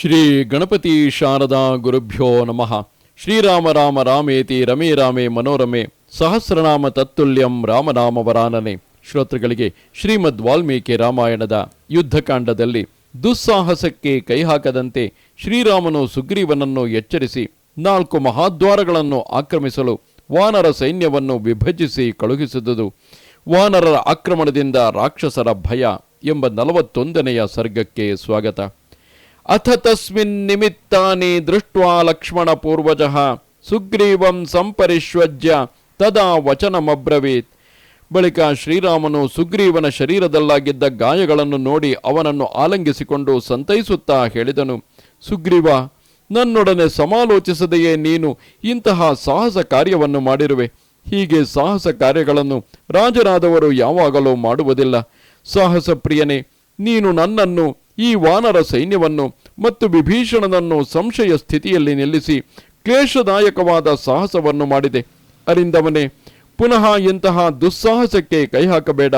ಶ್ರೀ ಗಣಪತಿ ಶಾರದಾ ಗುರುಭ್ಯೋ ನಮಃ. ಶ್ರೀರಾಮ ರಾಮ ರಾಮೇತಿ ರಮೇ ರಾಮೇ ಮನೋರಮೆ ಸಹಸ್ರನಾಮ ತತ್ತುಲ್ಯಂ ರಾಮನಾಮ ವರಾನನೆ ಶ್ರೋತೃಗಳಿಗೆ ಶ್ರೀಮದ್ ವಾಲ್ಮೀಕಿ ರಾಮಾಯಣದ ಯುದ್ಧಕಾಂಡದಲ್ಲಿ ದುಸ್ಸಾಹಸಕ್ಕೆ ಕೈಹಾಕದಂತೆ ಶ್ರೀರಾಮನು ಸುಗ್ರೀವನನ್ನು ಎಚ್ಚರಿಸಿ ನಾಲ್ಕು ಮಹಾದ್ವಾರಗಳನ್ನು ಆಕ್ರಮಿಸಲು ವಾನರ ಸೈನ್ಯವನ್ನು ವಿಭಜಿಸಿ ಕಳುಹಿಸಿದುದು. ವಾನರರ ಆಕ್ರಮಣದಿಂದ ರಾಕ್ಷಸರ ಭಯ ಎಂಬ ನಲವತ್ತೊಂದನೆಯ ಸರ್ಗಕ್ಕೆ ಸ್ವಾಗತ. ಅಥ ತಸ್ಮಿನ್ ನಿಮಿತ್ತಾನಿ ದೃಷ್ಟ್ವಾ ಲಕ್ಷ್ಮಣ ಪೂರ್ವಜಃ ಸುಗ್ರೀವಂ ಸಂಪರಿಶ್ವಜ್ಯ ತದಾ ವಚನಮಬ್ರವೀತ್ ಬಳಿಕ ಶ್ರೀರಾಮನು ಸುಗ್ರೀವನ ಶರೀರದಲ್ಲಾಗಿದ್ದ ಗಾಯಗಳನ್ನು ನೋಡಿ ಅವನನ್ನು ಆಲಂಗಿಸಿಕೊಂಡು ಸಂತೈಸುತ್ತಾ ಹೇಳಿದನು, ಸುಗ್ರೀವ, ನನ್ನೊಡನೆ ಸಮಾಲೋಚಿಸದೆಯೇ ನೀನು ಇಂತಹ ಸಾಹಸ ಕಾರ್ಯವನ್ನು ಮಾಡಿರುವೆ. ಹೀಗೆ ಸಾಹಸ ಕಾರ್ಯಗಳನ್ನು ರಾಜರಾದವರು ಯಾವಾಗಲೂ ಮಾಡುವುದಿಲ್ಲ. ಸಾಹಸ ಪ್ರಿಯನೇ, ನೀನು ನನ್ನನ್ನು, ಈ ವಾನರ ಸೈನ್ಯವನ್ನು ಮತ್ತು ವಿಭೀಷಣನನ್ನು ಸಂಶಯ ಸ್ಥಿತಿಯಲ್ಲಿ ನಿಲ್ಲಿಸಿ ಕ್ಲೇಶದಾಯಕವಾದ ಸಾಹಸವನ್ನು ಮಾಡಿದೆ. ಅರಿಂದವನೇ, ಪುನಃ ಇಂತಹ ದುಸ್ಸಾಹಸಕ್ಕೆ ಕೈ ಹಾಕಬೇಡ.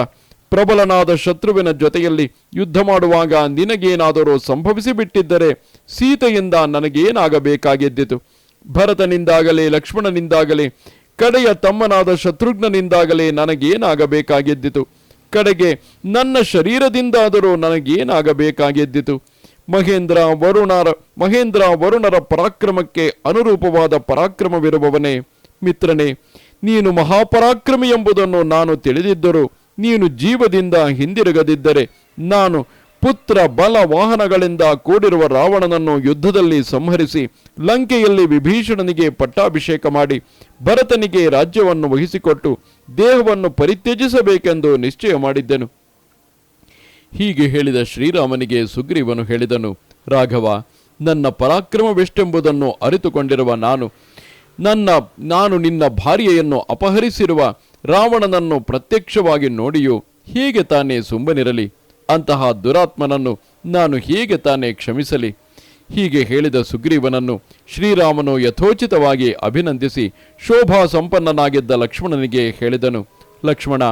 ಪ್ರಬಲನಾದ ಶತ್ರುವಿನ ಜೊತೆಯಲ್ಲಿ ಯುದ್ಧ ಮಾಡುವಾಗ ನಿನಗೇನಾದರೂ ಸಂಭವಿಸಿಬಿಟ್ಟಿದ್ದರೆ ಸೀತೆಯಿಂದ ನನಗೇನಾಗಬೇಕಾಗಿದ್ದಿತು. ಭರತನಿಂದಾಗಲೇ, ಲಕ್ಷ್ಮಣನಿಂದಾಗಲೇ, ಕಡೆಯ ತಮ್ಮನಾದ ಶತ್ರುಘ್ನನಿಂದಾಗಲೇ ನನಗೇನಾಗಬೇಕಾಗಿದ್ದಿತು. ಕಡೆಗೆ ನನ್ನ ಶರೀರದಿಂದಾದರೂ ನನಗೇನಾಗಬೇಕಾಗಿದ್ದಿತು. ಮಹೇಂದ್ರ ವರುಣರ ಮಹೇಂದ್ರ ವರುಣರ ಪರಾಕ್ರಮಕ್ಕೆ ಅನುರೂಪವಾದ ಪರಾಕ್ರಮವಿರುವವನೇ ಮಿತ್ರನೇ, ನೀನು ಮಹಾಪರಾಕ್ರಮಿ ಎಂಬುದನ್ನು ನಾನು ತಿಳಿದಿದ್ದರೂ ನೀನು ಜೀವದಿಂದ ಹಿಂದಿರುಗದಿದ್ದರೆ ನಾನು ಪುತ್ರ ಬಲ ವಾಹನಗಳಿಂದ ಕೂಡಿರುವ ರಾವಣನನ್ನು ಯುದ್ಧದಲ್ಲಿ ಸಂಹರಿಸಿ ಲಂಕೆಯಲ್ಲಿ ವಿಭೀಷಣನಿಗೆ ಪಟ್ಟಾಭಿಷೇಕ ಮಾಡಿ ಭರತನಿಗೆ ರಾಜ್ಯವನ್ನು ವಹಿಸಿಕೊಟ್ಟು ದೇಹವನ್ನು ಪರಿತ್ಯಜಿಸಬೇಕೆಂದು ನಿಶ್ಚಯ ಮಾಡಿದ್ದೆನು. ಹೀಗೆ ಹೇಳಿದ ಶ್ರೀರಾಮನಿಗೆ ಸುಗ್ರೀವನು ಹೇಳಿದನು, ರಾಘವ, ನನ್ನ ಪರಾಕ್ರಮವೆಷ್ಟೆಂಬುದನ್ನು ಅರಿತುಕೊಂಡಿರುವ ನಾನು, ನನ್ನ, ನಾನು ನಿನ್ನ ಭಾರ್ಯೆಯನ್ನು ಅಪಹರಿಸಿರುವ ರಾವಣನನ್ನು ಪ್ರತ್ಯಕ್ಷವಾಗಿ ನೋಡಿಯೂ ಹೀಗೆ ತಾನೇ ಸುಮ್ಮನಿರಲಿ ಅಂತಹ ದುರಾತ್ಮನನ್ನು ನಾನು ಹೀಗೆ ತಾನೇ ಕ್ಷಮಿಸಲಿ. ಹೀಗೆ ಹೇಳಿದ ಸುಗ್ರೀವನನ್ನು ಶ್ರೀರಾಮನು ಯಥೋಚಿತವಾಗಿ ಅಭಿನಂದಿಸಿ ಶೋಭಾ ಸಂಪನ್ನನಾಗಿದ್ದ ಲಕ್ಷ್ಮಣನಿಗೆ ಹೇಳಿದನು, ಲಕ್ಷ್ಮಣ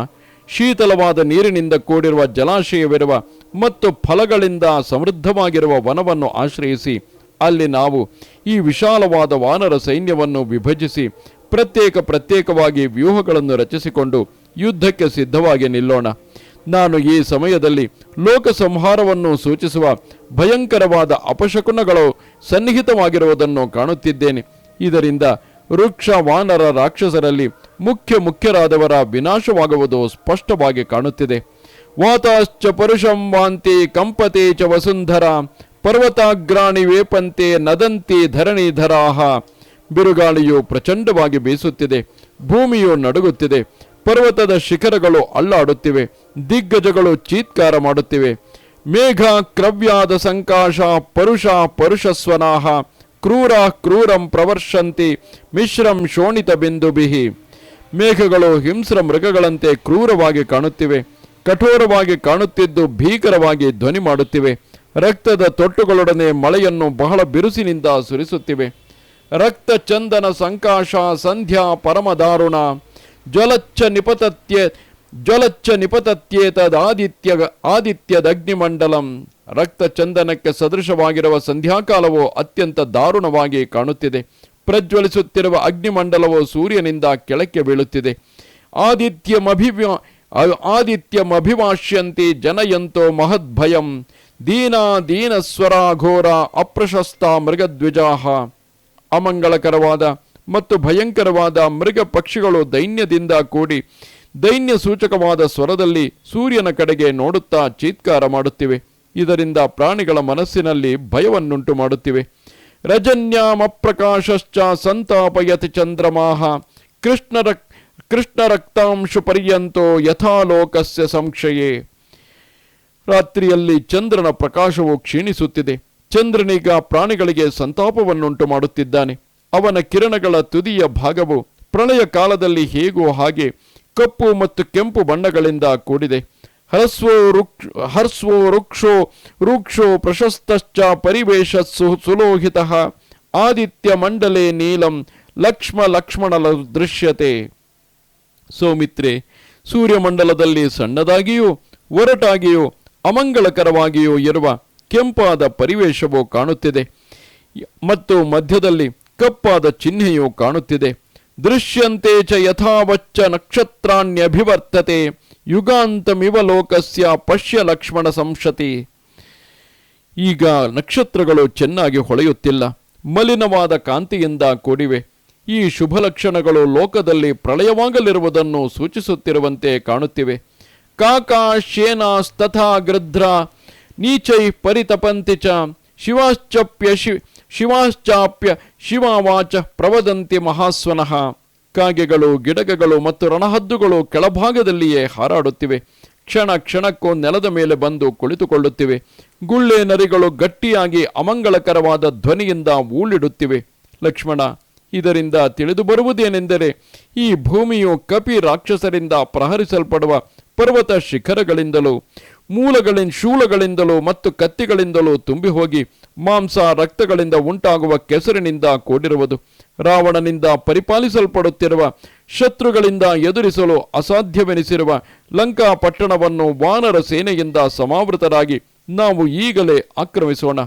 ಶೀತಲವಾದ ನೀರಿನಿಂದ ಕೂಡಿರುವ ಜಲಾಶಯವಿರುವ ಮತ್ತು ಫಲಗಳಿಂದ ಸಮೃದ್ಧವಾಗಿರುವ ವನವನ್ನು ಆಶ್ರಯಿಸಿ, ಅಲ್ಲಿ ನಾವು ಈ ವಿಶಾಲವಾದ ವಾನರ ಸೈನ್ಯವನ್ನು ವಿಭಜಿಸಿ, ಪ್ರತ್ಯೇಕ ಪ್ರತ್ಯೇಕವಾಗಿ ವ್ಯೂಹಗಳನ್ನು ರಚಿಸಿಕೊಂಡು ಯುದ್ಧಕ್ಕೆ ಸಿದ್ಧವಾಗಿ ನಿಲ್ಲೋಣ. ನಾನು ಈ ಸಮಯದಲ್ಲಿ ಲೋಕ ಸಂಹಾರವನ್ನು ಸೂಚಿಸುವ ಭಯಂಕರವಾದ ಅಪಶಕುನಗಳು ಸನ್ನಿಹಿತವಾಗಿರುವುದನ್ನು ಕಾಣುತ್ತಿದ್ದೇನೆ. ಇದರಿಂದ ವೃಕ್ಷ ವಾನರ ರಾಕ್ಷಸರಲ್ಲಿ ಮುಖ್ಯ ಮುಖ್ಯರಾದವರ ವಿನಾಶವಾಗುವುದು ಸ್ಪಷ್ಟವಾಗಿ ಕಾಣುತ್ತಿದೆ. ವಾತಾಶ್ಚ ಪರುಷಂ ವಾಂತಿ ಕಂಪತೆ ಚ ವಸುಂಧರ, ಪರ್ವತಾಗ್ರಾಣಿ ವೇಪಂತೆ ನದಂತಿ ಧರಣಿಧರಾಹ. ಬಿರುಗಾಳಿಯು ಪ್ರಚಂಡವಾಗಿ ಬೀಸುತ್ತಿದೆ, ಭೂಮಿಯು ನಡುಗುತ್ತಿದೆ, ಪರ್ವತದ ಶಿಖರಗಳು ಅಲ್ಲಾಡುತ್ತಿವೆ, ದಿಗ್ಗಜಗಳು ಚೀತ್ಕಾರ ಮಾಡುತ್ತಿವೆ. ಮೇಘ ಕ್ರವ್ಯಾದ ಸಂಕಾಶ, ಪರುಷ ಪರುಷಸ್ವನಾಹ. ಕ್ರೂರ ಕ್ರೂರಂ ಪ್ರವರ್ಷಂತಿ ಮಿಶ್ರಂ ಶೋಣಿತ ಬಿಂದುಬಿಹಿ ಮೇಘಗಳು ಹಿಂಸ್ರ ಮೃಗಗಳಂತೆ ಕ್ರೂರವಾಗಿ ಕಾಣುತ್ತಿವೆ. ಕಠೋರವಾಗಿ ಕಾಣುತ್ತಿದ್ದು ಭೀಕರವಾಗಿ ಧ್ವನಿ ಮಾಡುತ್ತಿವೆ. ರಕ್ತದ ತೊಟ್ಟುಗಳೊಡನೆ ಮಳೆಯನ್ನು ಬಹಳ ಬಿರುಸಿನಿಂದ ಸುರಿಸುತ್ತಿವೆ. ರಕ್ತ ಚಂದನ ಸಂಕಾಶ ಸಂಧ್ಯಾ ಪರಮದಾರುಣ. ಜ್ವಲಚ್ಚ ನಿಪತತ್ಯೆ ಜ್ವಲಚ್ಚ ನಿಪತತ್ಯೇತದಾದಿತ್ಯ ಆದಿತ್ಯದಗ್ನಿಮಂಡಲಂ. ರಕ್ತ ಚಂದನಕ್ಕೆ ಸದೃಶವಾಗಿರುವ ಸಂಧ್ಯಾಕಾಲವು ಅತ್ಯಂತ ದಾರುಣವಾಗಿ ಕಾಣುತ್ತಿದೆ. ಪ್ರಜ್ವಲಿಸುತ್ತಿರುವ ಅಗ್ನಿಮಂಡಲವು ಸೂರ್ಯನಿಂದ ಕೆಳಕ್ಕೆ ಬೀಳುತ್ತಿದೆ. ಆದಿತ್ಯಮಭಿವ್ಯ ಆದಿತ್ಯಮಭಿವಾಷ್ಯಂತಿ ಜನಯಂತೋ ಮಹದ್ಭಯಂ. ದೀನಾ ಸ್ವರ ಘೋರ ಅಪ್ರಶಸ್ತ ಮೃಗದ್ವಿಜಾಹ. ಅಮಂಗಳಕರವಾದ ಮತ್ತು ಭಯಂಕರವಾದ ಮೃಗ ಪಕ್ಷಿಗಳು ದೈನ್ಯದಿಂದ ಕೂಡಿ ದೈನ್ಯ ಸೂಚಕವಾದ ಸ್ವರದಲ್ಲಿ ಸೂರ್ಯನ ಕಡೆಗೆ ನೋಡುತ್ತಾ ಚೀತ್ಕಾರ ಮಾಡುತ್ತಿವೆ. ಇದರಿಂದ ಪ್ರಾಣಿಗಳ ಮನಸ್ಸಿನಲ್ಲಿ ಭಯವನ್ನುಂಟು ಮಾಡುತ್ತಿವೆ. ರಜನ್ಯಾಮಪ್ರಕಾಶಶ್ಚ ಸಂತಾಪಯತಿ ಚಂದ್ರಮಾಹ. ಕೃಷ್ಣರ ಕೃಷ್ಣ ರಕ್ತಾಂಶು ಪರ್ಯಂತೋ ಯಥಾಲೋಕಸ್ಯ ಸಂಕ್ಷಯೇ ರಾತ್ರಿಯಲ್ಲಿ ಚಂದ್ರನ ಪ್ರಕಾಶವು ಕ್ಷೀಣಿಸುತ್ತಿದೆ. ಚಂದ್ರನೀಗ ಪ್ರಾಣಿಗಳಿಗೆ ಸಂತಾಪವನ್ನುಂಟು ಮಾಡುತ್ತಿದ್ದಾನೆ. ಅವನ ಕಿರಣಗಳ ತುದಿಯ ಭಾಗವು ಪ್ರಳಯ ಕಾಲದಲ್ಲಿ ಹೇಗೋ ಹಾಗೆ ಕಪ್ಪು ಮತ್ತು ಕೆಂಪು ಬಣ್ಣಗಳಿಂದ ಕೂಡಿದೆ. ಹರಸ್ವೋ ರುಕ್ಷ, ಹರ್ಸ್ವೋ ವೃಕ್ಷೋ ವೃಕ್ಷೋ ಪ್ರಶಸ್ತಶ್ಚ ಪರಿವೇಶ ಸುಲೋಹಿತ. ಆದಿತ್ಯ ಮಂಡಲೇ ನೀಲಂ, ಲಕ್ಷ್ಮ ಲಕ್ಷ್ಮಣ ದೃಶ್ಯತೆ. ಸೌಮಿತ್ರೆ, ಸೂರ್ಯಮಂಡಲದಲ್ಲಿ ಸಣ್ಣದಾಗಿಯೂ, ಒರಟಾಗಿಯೂ ಅಮಂಗಳಕರವಾಗಿಯೂ ಇರುವ ಕೆಂಪಾದ ಪರಿವೇಶವು ಕಾಣುತ್ತಿದೆ. ಮತ್ತು ಮಧ್ಯದಲ್ಲಿ ಕಪ್ಪಾದ ಚಿಹ್ನೆಯು ಕಾಣುತ್ತಿದೆ. ದೃಶ್ಯಂತೆ ಚ ಯಥಾವಚ್ಚ ನಕ್ಷತ್ರಾಣ್ಯಭಿವರ್ತತೆ. ಯುಗಾಂತಮಿವ ಲೋಕಸ್ಯ ಪಶ್ಯ ಲಕ್ಷ್ಮಣ ಸಂಶತಿ. ಈಗ ನಕ್ಷತ್ರಗಳು ಚೆನ್ನಾಗಿ ಹೊಳೆಯುತ್ತಿಲ್ಲ. ಮಲಿನವಾದ ಕಾಂತಿಯಿಂದ ಕೂಡಿವೆ. ಈ ಶುಭ ಲಕ್ಷಣಗಳು ಲೋಕದಲ್ಲಿ ಪ್ರಳಯವಾಗಲಿರುವುದನ್ನು ಸೂಚಿಸುತ್ತಿರುವಂತೆ ಕಾಣುತ್ತಿವೆ. ಕಾಕಾ ಶೇನಾಸ್ತಥಾ ಗೃಧ್ರ ನೀಚೈ ಪರಿತಪಂತಿ ಚ. ಶಿವಾಶ್ಚಪ್ಯ ಶಿ ಶಿವಾಶ್ಚಾಪ್ಯ ಶಿವಾವಾಚ ಪ್ರವದಂತಿ ಮಹಾಸ್ವನಃ. ಕಾಗೆಗಳು, ಗಿಡಗಗಳು ಮತ್ತು ರಣಹದ್ದುಗಳು ಕೆಳಭಾಗದಲ್ಲಿಯೇ ಹಾರಾಡುತ್ತಿವೆ. ಕ್ಷಣ ಕ್ಷಣಕ್ಕೂ ನೆಲದ ಮೇಲೆ ಬಂದು ಕುಳಿತುಕೊಳ್ಳುತ್ತಿವೆ. ಗುಳ್ಳೆ ನರಿಗಳು ಗಟ್ಟಿಯಾಗಿ ಅಮಂಗಳಕರವಾದ ಧ್ವನಿಯಿಂದ ಊಳಿಡುತ್ತಿವೆ. ಲಕ್ಷ್ಮಣ, ಇದರಿಂದ ತಿಳಿದು ಬರುವುದೇನೆಂದರೆ, ಈ ಭೂಮಿಯು ಕಪಿ ರಾಕ್ಷಸರಿಂದ ಪ್ರಹರಿಸಲ್ಪಡುವ ಪರ್ವತ ಶಿಖರಗಳಿಂದಲೂ ಮೂಲಗಳಿಂದ, ಶೂಲಗಳಿಂದಲೂ ಮತ್ತು ಕತ್ತಿಗಳಿಂದಲೂ ತುಂಬಿ ಹೋಗಿ ಮಾಂಸ ರಕ್ತಗಳಿಂದ ಉಂಟಾಗುವ ಕೆಸರಿನಿಂದ ಕೂಡಿರುವುದು. ರಾವಣನಿಂದ ಪರಿಪಾಲಿಸಲ್ಪಡುತ್ತಿರುವ, ಶತ್ರುಗಳಿಂದ ಎದುರಿಸಲು ಅಸಾಧ್ಯವೆನಿಸಿರುವ ಲಂಕಾ ಪಟ್ಟಣವನ್ನು ವಾನರ ಸೇನೆಯಿಂದ ಸಮಾವೃತರಾಗಿ ನಾವು ಈಗಲೇ ಆಕ್ರಮಿಸೋಣ.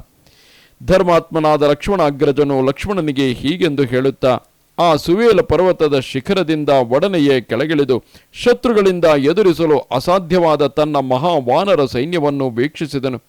ಧರ್ಮಾತ್ಮನಾದ ಲಕ್ಷ್ಮಣಾಗ್ರಜನು ಲಕ್ಷ್ಮಣನಿಗೆ ಹೀಗೆಂದು ಹೇಳುತ್ತಾ ಆ ಸುವೇಲ ಪರ್ವತದ ಶಿಖರದಿಂದ ಒಡನೆಯೇ ಕೆಳಗಿಳಿದು ಶತ್ರುಗಳಿಂದ ಎದುರಿಸಲು ಅಸಾಧ್ಯವಾದ ತನ್ನ ಮಹಾ ವಾನರ ಸೈನ್ಯವನ್ನು ವೀಕ್ಷಿಸಿದನು.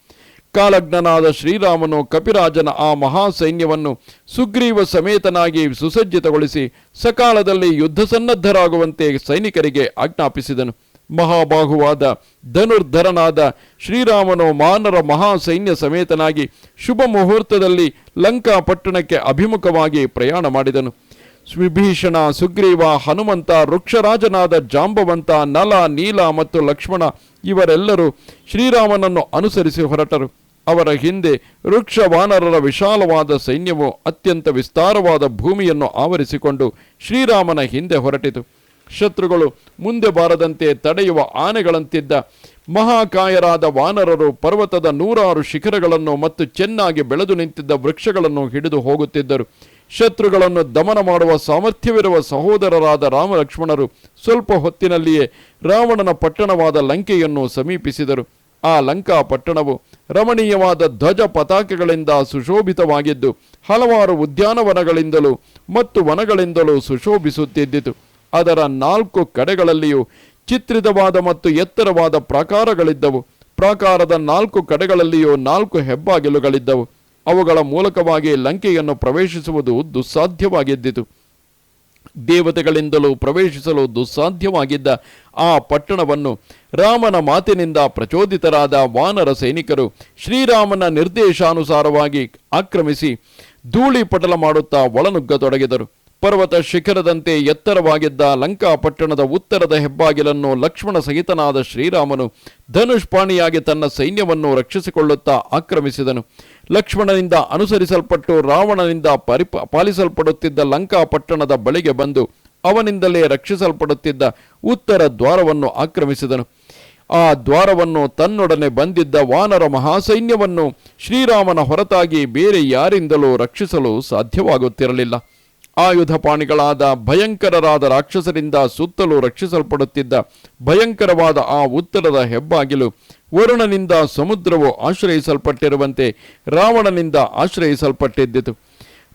ಕಾಲಜ್ಞನಾದ ಶ್ರೀರಾಮನು ಕಪಿರಾಜನ ಆ ಮಹಾ ಸೈನ್ಯವನ್ನು ಸುಗ್ರೀವ ಸಮೇತನಾಗಿ ಸುಸಜ್ಜಿತಗೊಳಿಸಿ ಸಕಾಲದಲ್ಲಿ ಯುದ್ಧ ಸನ್ನದ್ಧರಾಗುವಂತೆ ಸೈನಿಕರಿಗೆ ಆಜ್ಞಾಪಿಸಿದನು. ಮಹಾಬಾಹುವಾದ ಧನುರ್ಧರನಾದ ಶ್ರೀರಾಮನು ಮಾನರ ಮಹಾ ಸೈನ್ಯ ಸಮೇತನಾಗಿ ಶುಭ ಮುಹೂರ್ತದಲ್ಲಿ ಲಂಕಾ ಪಟ್ಟಣಕ್ಕೆ ಅಭಿಮುಖವಾಗಿ ಪ್ರಯಾಣ ಮಾಡಿದನು. ವಿಭೀಷಣ, ಸುಗ್ರೀವ, ಹನುಮಂತ, ವೃಕ್ಷರಾಜನಾದ ಜಾಂಬವಂತ, ನಲ, ನೀಲ ಮತ್ತು ಲಕ್ಷ್ಮಣ ಇವರೆಲ್ಲರೂ ಶ್ರೀರಾಮನನ್ನು ಅನುಸರಿಸಿ ಹೊರಟರು. ಅವರ ಹಿಂದೆ ವೃಕ್ಷ ವಾನರರ ವಿಶಾಲವಾದ ಸೈನ್ಯವು ಅತ್ಯಂತ ವಿಸ್ತಾರವಾದ ಭೂಮಿಯನ್ನು ಆವರಿಸಿಕೊಂಡು ಶ್ರೀರಾಮನ ಹಿಂದೆ ಹೊರಟಿತು. ಶತ್ರುಗಳು ಮುಂದೆ ಬಾರದಂತೆ ತಡೆಯುವ ಆನೆಗಳಂತಿದ್ದ ಮಹಾಕಾಯರಾದ ವಾನರರು ಪರ್ವತದ ನೂರಾರು ಶಿಖರಗಳನ್ನು ಮತ್ತು ಚೆನ್ನಾಗಿ ಬೆಳೆದು ನಿಂತಿದ್ದ ವೃಕ್ಷಗಳನ್ನು ಹಿಡಿದು ಹೋಗುತ್ತಿದ್ದರು. ಶತ್ರುಗಳನ್ನು ದಮನ ಮಾಡುವ ಸಾಮರ್ಥ್ಯವಿರುವ ಸಹೋದರರಾದ ರಾಮ ಲಕ್ಷ್ಮಣರು ಸ್ವಲ್ಪ ಹೊತ್ತಿನಲ್ಲಿಯೇ ರಾವಣನ ಪಟ್ಟಣವಾದ ಲಂಕೆಯನ್ನು ಸಮೀಪಿಸಿದರು. ಆ ಲಂಕಾ ಪಟ್ಟಣವು ರಮಣೀಯವಾದ ಧ್ವಜ ಪತಾಕೆಗಳಿಂದ ಸುಶೋಭಿತವಾಗಿದ್ದು, ಹಲವಾರು ಉದ್ಯಾನವನಗಳಿಂದಲೂ ಮತ್ತು ವನಗಳಿಂದಲೂ ಸುಶೋಭಿಸುತ್ತಿದ್ದಿತು. ಅದರ ನಾಲ್ಕು ಕಡೆಗಳಲ್ಲಿಯೂ ಚಿತ್ರಿತವಾದ ಮತ್ತು ಎತ್ತರವಾದ ಪ್ರಾಕಾರಗಳಿದ್ದವು. ಪ್ರಾಕಾರದ ನಾಲ್ಕು ಕಡೆಗಳಲ್ಲಿಯೂ ನಾಲ್ಕು ಹೆಬ್ಬಾಗಿಲುಗಳಿದ್ದವು. ಅವುಗಳ ಮೂಲಕವಾಗಿ ಲಂಕೆಯನ್ನು ಪ್ರವೇಶಿಸುವುದು ದುಸ್ಸಾಧ್ಯವಾಗಿದ್ದಿತು. ದೇವತೆಗಳಿಂದಲೂ ಪ್ರವೇಶಿಸಲು ದುಸ್ಸಾಧ್ಯವಾಗಿದ್ದ ಆ ಪಟ್ಟಣವನ್ನು ರಾಮನ ಮಾತಿನಿಂದ ಪ್ರಚೋದಿತರಾದ ವಾನರ ಸೈನಿಕರು ಶ್ರೀರಾಮನ ನಿರ್ದೇಶಾನುಸಾರವಾಗಿ ಆಕ್ರಮಿಸಿ ಧೂಳಿ ಪಟಲ ಮಾಡುತ್ತಾ ಒಳನುಗ್ಗತೊಡಗಿದರು ಪರ್ವತ ಶಿಖರದಂತೆ ಎತ್ತರವಾಗಿದ್ದ ಲಂಕಾ ಪಟ್ಟಣದ ಉತ್ತರದ ಹೆಬ್ಬಾಗಿಲನ್ನು ಲಕ್ಷ್ಮಣ ಸಹಿತನಾದ ಶ್ರೀರಾಮನು ಧನುಷ್ಪಾಣಿಯಾಗಿ ತನ್ನ ಸೈನ್ಯವನ್ನು ರಕ್ಷಿಸಿಕೊಳ್ಳುತ್ತಾ ಆಕ್ರಮಿಸಿದನು. ಲಕ್ಷ್ಮಣನಿಂದ ಅನುಸರಿಸಲ್ಪಟ್ಟು ರಾವಣನಿಂದ ಪರಿಪ, ಪಾಲಿಸಲ್ಪಡುತ್ತಿದ್ದ ಲಂಕಾ ಪಟ್ಟಣದ ಬಳಿಗೆ ಬಂದು ಅವನಿಂದಲೇ ರಕ್ಷಿಸಲ್ಪಡುತ್ತಿದ್ದ ಉತ್ತರ ದ್ವಾರವನ್ನು ಆಕ್ರಮಿಸಿದನು. ಆ ದ್ವಾರವನ್ನು ತನ್ನೊಡನೆ ಬಂದಿದ್ದ ವಾನರ ಮಹಾಸೈನ್ಯವನ್ನು ಶ್ರೀರಾಮನ ಹೊರತಾಗಿ ಬೇರೆ ಯಾರಿಂದಲೂ ರಕ್ಷಿಸಲು ಸಾಧ್ಯವಾಗುತ್ತಿರಲಿಲ್ಲ. ಆಯುಧ ಪಾಣಿಗಳಾದ ಭಯಂಕರರಾದ ರಾಕ್ಷಸರಿಂದ ಸುತ್ತಲೂ ರಕ್ಷಿಸಲ್ಪಡುತ್ತಿದ್ದ ಭಯಂಕರವಾದ ಆ ಉತ್ತರದ ಹೆಬ್ಬಾಗಿಲು ವರುಣನಿಂದ ಸಮುದ್ರವು ಆಶ್ರಯಿಸಲ್ಪಟ್ಟಿರುವಂತೆ ರಾವಣನಿಂದ ಆಶ್ರಯಿಸಲ್ಪಟ್ಟಿದ್ದಿತು.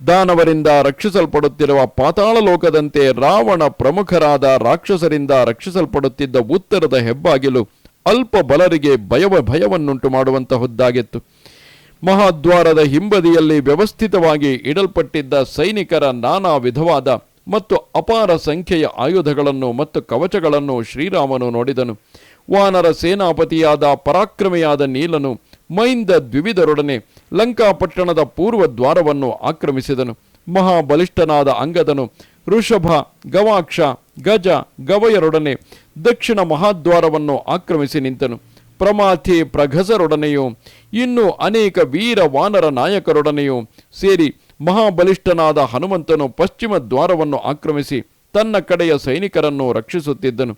ದಾನವರಿಂದ ರಕ್ಷಿಸಲ್ಪಡುತ್ತಿರುವ ಪಾತಾಳ ಲೋಕದಂತೆ ರಾವಣ ಪ್ರಮುಖರಾದ ರಾಕ್ಷಸರಿಂದ ರಕ್ಷಿಸಲ್ಪಡುತ್ತಿದ್ದ ಉತ್ತರದ ಹೆಬ್ಬಾಗಿಲು ಅಲ್ಪ ಬಲರಿಗೆ ಭಯವ ಭಯವನ್ನುಂಟು ಮಾಡುವಂತಹದ್ದಾಗಿತ್ತು ಮಹಾದ್ವಾರದ ಹಿಂಬದಿಯಲ್ಲಿ ವ್ಯವಸ್ಥಿತವಾಗಿ ಇಡಲ್ಪಟ್ಟಿದ್ದ ಸೈನಿಕರ ನಾನಾ ವಿಧವಾದ ಮತ್ತು ಅಪಾರ ಸಂಖ್ಯೆಯ ಆಯುಧಗಳನ್ನು ಮತ್ತು ಕವಚಗಳನ್ನು ಶ್ರೀರಾಮನು ನೋಡಿದನು. ವಾನರ ಸೇನಾಪತಿಯಾದ ಪರಾಕ್ರಮಿಯಾದ ನೀಲನು ಮೈಂದ ದ್ವಿವಿಧರೊಡನೆ ಲಂಕಾಪಟ್ಟಣದ ಪೂರ್ವ ದ್ವಾರವನ್ನು ಆಕ್ರಮಿಸಿದನು. ಮಹಾಬಲಿಷ್ಠನಾದ ಅಂಗದನು ಋಷಭ, ಗವಾಕ್ಷ, ಗಜ, ಗವಯರೊಡನೆ ದಕ್ಷಿಣ ಮಹಾದ್ವಾರವನ್ನು ಆಕ್ರಮಿಸಿ ನಿಂತನು. ಪ್ರಮಾಥಿ ಪ್ರಘಸರೊಡನೆಯೂ, ಇನ್ನೂ ಅನೇಕ ವೀರ ವಾನರ ನಾಯಕರೊಡನೆಯೂ ಸೇರಿ ಮಹಾಬಲಿಷ್ಠನಾದ ಹನುಮಂತನು ಪಶ್ಚಿಮ ದ್ವಾರವನ್ನು ಆಕ್ರಮಿಸಿ ತನ್ನ ಕಡೆಯ ಸೈನಿಕರನ್ನು ರಕ್ಷಿಸುತ್ತಿದ್ದನು.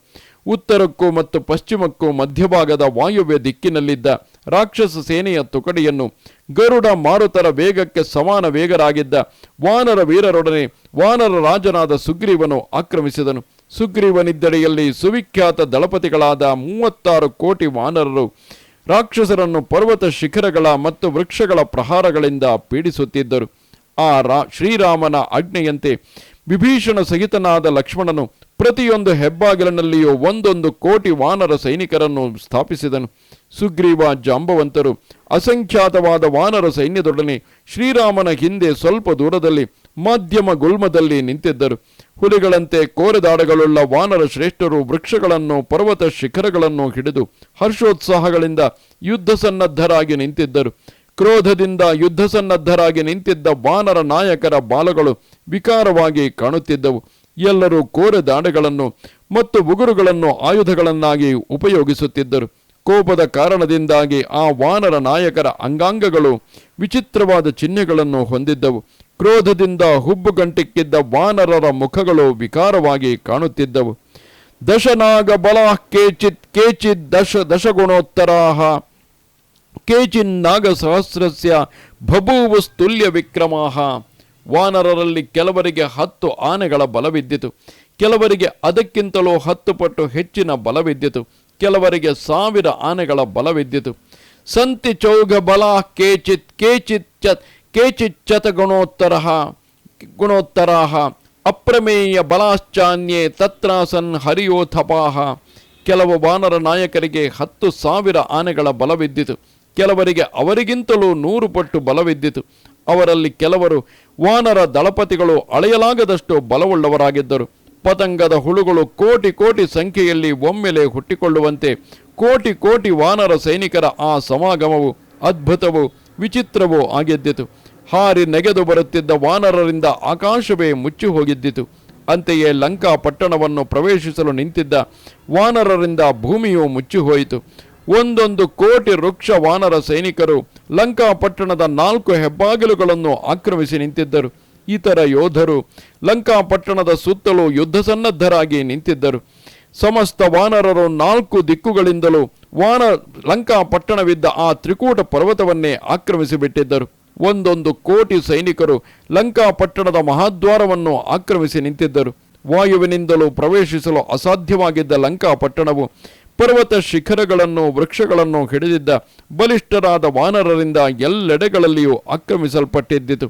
ಉತ್ತರಕ್ಕೂ ಮತ್ತು ಪಶ್ಚಿಮಕ್ಕೂ ಮಧ್ಯಭಾಗದ ವಾಯುವ್ಯ ದಿಕ್ಕಿನಲ್ಲಿದ್ದ ರಾಕ್ಷಸ ಸೇನೆಯ ತುಕಡಿಯನ್ನು ಗರುಡ ಮಾರುತರ ವೇಗಕ್ಕೆ ಸಮಾನ ವೇಗರಾಗಿದ್ದ ವಾನರ ವೀರರೊಡನೆ ವಾನರ ರಾಜನಾದ ಸುಗ್ರೀವನು ಆಕ್ರಮಿಸಿದನು. ಸುಗ್ರೀವನಿದ್ದಡೆಯಲ್ಲಿ ಸುವಿಖ್ಯಾತ ದಳಪತಿಗಳಾದ ಮೂವತ್ತಾರು ಕೋಟಿ ವಾನರರು ರಾಕ್ಷಸರನ್ನು ಪರ್ವತ ಶಿಖರಗಳ ಮತ್ತು ವೃಕ್ಷಗಳ ಪ್ರಹಾರಗಳಿಂದ ಪೀಡಿಸುತ್ತಿದ್ದರು. ಆ ರಾ ಶ್ರೀರಾಮನ ಆಜ್ಞೆಯಂತೆ ವಿಭೀಷಣ ಸಹಿತನಾದ ಲಕ್ಷ್ಮಣನು ಪ್ರತಿಯೊಂದು ಹೆಬ್ಬಾಗಿಲಿನಲ್ಲಿಯೂ ಒಂದೊಂದು ಕೋಟಿ ವಾನರ ಸೈನಿಕರನ್ನು ಸ್ಥಾಪಿಸಿದನು. ಸುಗ್ರೀವ ಜಾಂಬವಂತರು. ಅಸಂಖ್ಯಾತವಾದ ವಾನರ ಸೈನ್ಯದೊಡನೆ ಶ್ರೀರಾಮನ ಹಿಂದೆ ಸ್ವಲ್ಪ ದೂರದಲ್ಲಿ ಮಧ್ಯಮ ಗುಲ್ಮದಲ್ಲಿ ನಿಂತಿದ್ದರು. ಹುಲಿಗಳಂತೆ ಕೋರೆದಾಡಗಳುಳ್ಳ ವಾನರ ಶ್ರೇಷ್ಠರು ವೃಕ್ಷಗಳನ್ನು, ಪರ್ವತ ಶಿಖರಗಳನ್ನು ಹಿಡಿದು ಹರ್ಷೋತ್ಸಾಹಗಳಿಂದ ಯುದ್ಧ ಸನ್ನದ್ಧರಾಗಿ ನಿಂತಿದ್ದರು. ಕ್ರೋಧದಿಂದ ಯುದ್ಧ ಸನ್ನದ್ಧರಾಗಿ ನಿಂತಿದ್ದ ವಾನರ ನಾಯಕರ ಬಾಲಗಳು ವಿಕಾರವಾಗಿ ಕಾಣುತ್ತಿದ್ದವು. ಎಲ್ಲರೂ ಕೋರೆದಾಡಗಳನ್ನು ಮತ್ತು ಉಗುರುಗಳನ್ನು ಆಯುಧಗಳನ್ನಾಗಿ ಉಪಯೋಗಿಸುತ್ತಿದ್ದರು. ಕೋಪದ ಕಾರಣದಿಂದಾಗಿ ಆ ವಾನರ ನಾಯಕರ ಅಂಗಾಂಗಗಳು ವಿಚಿತ್ರವಾದ ಚಿಹ್ನೆಗಳನ್ನು ಹೊಂದಿದ್ದವು. ಕ್ರೋಧದಿಂದ ಹುಬ್ಬುಗಂಟಿಕ್ಕಿದ್ದ ವಾನರರ ಮುಖಗಳು ವಿಕಾರವಾಗಿ ಕಾಣುತ್ತಿದ್ದವು. ದಶನಾಗ ಬಲ, ಕೇಚಿತ್ ಕೇಚಿತ್ ದಶ, ದಶಗುಣೋತ್ತರಾಹ ಕೇಚಿನ್ನಾಗ ಸಹಸ್ರಸ್ಯ ಬಭೂವುಸ್ತುಲ್ಯ ವಿಕ್ರಮಾಹ. ವಾನರರಲ್ಲಿ ಕೆಲವರಿಗೆ ಹತ್ತು ಆನೆಗಳ ಬಲವಿದ್ದಿತು. ಕೆಲವರಿಗೆ ಅದಕ್ಕಿಂತಲೂ ಹತ್ತು ಪಟ್ಟು ಹೆಚ್ಚಿನ ಬಲವಿದ್ದಿತು. ಕೆಲವರಿಗೆ ಸಾವಿರ ಆನೆಗಳ ಬಲವಿದ್ದಿತು. ಸಂತಿ ಚೌಗ ಬಲ ಕೇಚಿತ್ ಕೇಚಿತ್ ಚ ಕೇಚಿಚ್ಚತ ಗುಣೋತ್ತರ ಗುಣೋತ್ತರಾಹ ಅಪ್ರಮೇಯ ಬಲಾಶ್ಚಾನ್ಯೇ ತತ್ರಾಸನ್ ಹರಿಯೋಥಪಾಹ. ಕೆಲವು ವಾನರ ನಾಯಕರಿಗೆ ಹತ್ತು ಸಾವಿರ ಆನೆಗಳ ಬಲವಿದ್ದಿತು. ಕೆಲವರಿಗೆ ಅವರಿಗಿಂತಲೂ ನೂರು ಪಟ್ಟು ಬಲವಿದ್ದಿತು. ಅವರಲ್ಲಿ ಕೆಲವರು ವಾನರ ದಳಪತಿಗಳು ಅಳೆಯಲಾಗದಷ್ಟು ಬಲವುಳ್ಳವರಾಗಿದ್ದರು. ಪತಂಗದ ಹುಳುಗಳು ಕೋಟಿ ಕೋಟಿ ಸಂಖ್ಯೆಯಲ್ಲಿ ಒಮ್ಮೆಲೆ ಹುಟ್ಟಿಕೊಳ್ಳುವಂತೆ ಕೋಟಿ ಕೋಟಿ ವಾನರ ಸೈನಿಕರ ಆ ಸಮಾಗಮವು ಅದ್ಭುತವೂ ವಿಚಿತ್ರವೂ ಆಗಿದ್ದಿತು. ಹಾರಿ ನೆಗೆದು ಬರುತ್ತಿದ್ದ ವಾನರರಿಂದ ಆಕಾಶವೇ ಮುಚ್ಚಿ ಹೋಗಿದ್ದಿತು. ಅಂತೆಯೇ ಲಂಕಾ ಪಟ್ಟಣವನ್ನು ಪ್ರವೇಶಿಸಲು ನಿಂತಿದ್ದ ವಾನರರಿಂದ ಭೂಮಿಯು ಮುಚ್ಚಿಹೋಯಿತು ಒಂದೊಂದು ಕೋಟಿ ವೃಕ್ಷ ವಾನರ ಸೈನಿಕರು ಲಂಕಾ ಪಟ್ಟಣದ ನಾಲ್ಕು ಹೆಬ್ಬಾಗಿಲುಗಳನ್ನು ಆಕ್ರಮಿಸಿ ನಿಂತಿದ್ದರು. ಇತರ ಯೋಧರು ಲಂಕಾ ಪಟ್ಟಣದ ಸುತ್ತಲೂ ಯುದ್ಧ ಸನ್ನದ್ಧರಾಗಿ ನಿಂತಿದ್ದರು. ಸಮಸ್ತ ವಾನರರು ನಾಲ್ಕು ದಿಕ್ಕುಗಳಿಂದಲೂ ವಾನ ಲಂಕಾ ಪಟ್ಟಣವಿದ್ದ ಆ ತ್ರಿಕೂಟ ಪರ್ವತವನ್ನೇ ಆಕ್ರಮಿಸಿಬಿಟ್ಟಿದ್ದರು. ಒಂದೊಂದು ಕೋಟಿ ಸೈನಿಕರು ಲಂಕಾ ಪಟ್ಟಣದ ಮಹಾದ್ವಾರವನ್ನು ಆಕ್ರಮಿಸಿ ನಿಂತಿದ್ದರು. ವಾಯುವಿನಿಂದಲೂ ಪ್ರವೇಶಿಸಲು ಅಸಾಧ್ಯವಾಗಿದ್ದ ಲಂಕಾ ಪಟ್ಟಣವು ಪರ್ವತ ಶಿಖರಗಳನ್ನು, ವೃಕ್ಷಗಳನ್ನು ಹಿಡಿದಿದ್ದ ಬಲಿಷ್ಠರಾದ ವಾನರರಿಂದ ಎಲ್ಲೆಡೆಗಳಲ್ಲಿಯೂ ಆಕ್ರಮಿಸಲ್ಪಟ್ಟಿದ್ದಿತು.